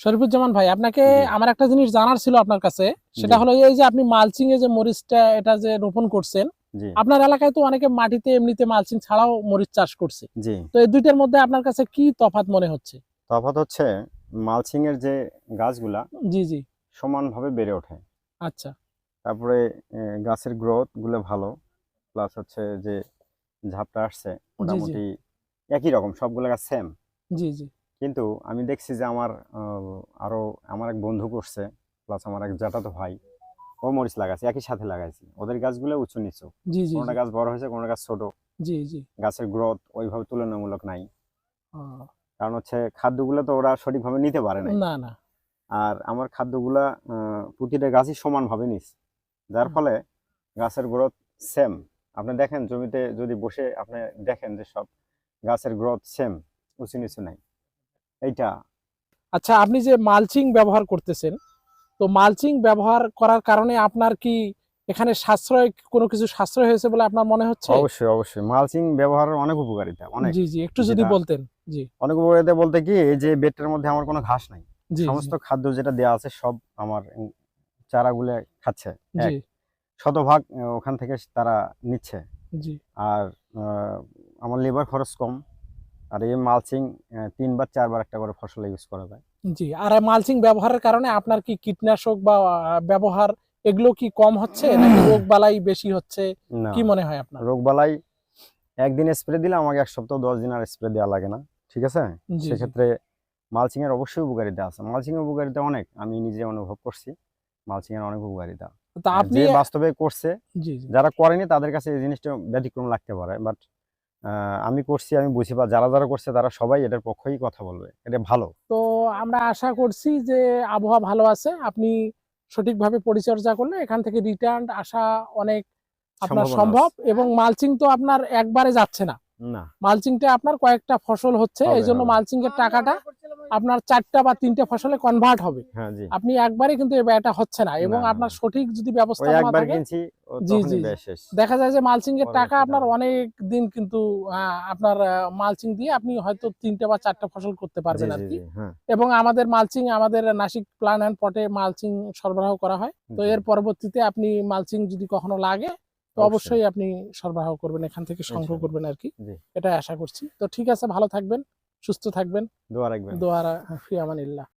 শরীফুজ্জামান ভাই আপনাকে আমার একটা জিনিস জানার ছিল আপনার কাছে সেটা হলো এই যে আপনি মালচিং এ যে মরিচটা এটা যে রোপণ করছেন আপনার এলাকায় তো অনেকে মাটিতে এমনিতে মালচিং ছাড়াও মরিচ চাষ করছে। তো এই দুইটার মধ্যে আপনার কাছে কি তফাৎ মনে হচ্ছে? তফাৎ হচ্ছে মালচিং এর যে গাছগুলা জি জি। সমানভাবে বেড়ে ওঠে। আচ্ছা। তারপরে গাছের গ্রোথগুলো ভালো প্লাস হচ্ছে যে ঝাপটা আসছে মোটামুটি একই রকম সবগুলো গাছ সেম জি জি। কিন্তু আমি দেখছি যে আমার আহ, আরও আমার এক বন্ধু করছে প্লাস আমার এক জ্যাঠাতো ভাই ও মরিচ লাগাচ্ছে একই সাথে লাগাইছি। ওদের গাছগুলো উঁচু নিচু। জি গাছ বড় হয়েছে কোনোটা গাছ ছোট। জি জি। গাছের গ্রোথ ওইভাবে তুলনামূলক নাই। কারণ হচ্ছে খাদ্যগুলো তো ওরা সঠিকভাবে নিতে পারে না না না। আর আমার খাদ্যগুলা আহ, প্রতিটা গাছই সমানভাবে নিস। যার ফলে গাছের গ্রোথ সেম আপনি দেখেন জমিতে যদি বসে আপনি দেখেন যে সব গাছের গ্রোথ সেম উঁচু নিচু নাই। এইটা। আচ্ছা আপনি যে মালচিং ব্যবহার করতেছেন তো মালচিং ব্যবহার করার কারণে আপনার কি এখানে সাশ্রয় কোনো কিছু সাশ্রয় হয়েছে বলে আপনার মনে হচ্ছে? অবশ্যই অবশ্যই। মালচিং ব্যবহারের অনেক উপকারিতা অনেক। জি জি একটু যদি বলতেন জি। অনেক উপকারিতা বলতে কি এই যে বেডটার মধ্যে আমার কোনো ঘাস নাই। সমস্ত খাদ্য যেটা দেওয়া আছে সব আমার চারাগুলো খাচ্ছে। জি। শতভাগ ওখান থেকে তারা নিচ্ছে। জি। আর আমার লেবার খরচ কম। আর এই মালচিং তিনবার চারবার একটা করে ফসল ইউজ করা যায়। জি আর মালচিং ব্যবহারের কারণে আপনার কি কীটনাশক বা ব্যবহার এগুলো কি কম হচ্ছে নাকি রোগ বালাই বেশি হচ্ছে? কি মনে হয় আপনার? রোগ বালাই একদিন স্প্রে দিলে আমাকে এক সপ্তাহ দশ দিন আর স্প্রে দেওয়া লাগে না ঠিক আছে? সেক্ষেত্রে মালচিং এর অবশ্যই উপকারিতা আছে। মালচিং এর উপকারিতা অনেক আমি নিজে অনুভব করছি। মালচিং এর অনেক উপকারিতা। তা আপনি বাস্তবে করছে যারা করেনি তাদের কাছে এই জিনিসটা ব্যতিক্রম লাগতে পারে বাট আমি করছি আমি বুঝি বা যারা যারা করছে তারা সবাই এটার পক্ষেই কথা বলবে। এটা ভালো। তো আমরা আশা করছি যে আবহাওয়া ভালো আছে আপনি সঠিকভাবে পরিচর্যা করলে এখান থেকে রিটার্ন আসা অনেক আপনার সম্ভব এবং মালচিং তো আপনার একবারে যাচ্ছে না। না। মালচিংটা আপনার কয়েকটা ফসল হচ্ছে এই জন্য মালচিং এর টাকাটা আপনার চারটা বা তিনটে ফসলে কনভার্ট হবে। হ্যাঁ আপনি একবারে কিন্তু এই ব্যয়টা হচ্ছে না এবং আপনার সঠিক যদি থাকে জি, জি, দেখা যায় যে মালচিং এর টাকা আপনার অনেক দিন কিন্তু আপনার মালচিং দিয়ে আপনি হয়তো তিনটে বা চারটা ফসল করতে পারবেন আর কি হ্যাঁ। এবং আমাদের মালচিং আমাদের নাসিক প্ল্যান অ্যান্ড পটে মালচিং সরবরাহ করা হয়। তো এর পরবর্তীতে আপনি মালচিং যদি কখনো লাগে তো অবশ্যই। আপনি সরবরাহ করবেন এখান থেকে সংগ্রহ করবেন আর কি জি। এটাই আশা করছি। তো ঠিক আছে ভালো থাকবেন। সুস্থ থাকবেন। দোয়া রাখবেন। দোয়ারা ফি আমানিল্লাহ।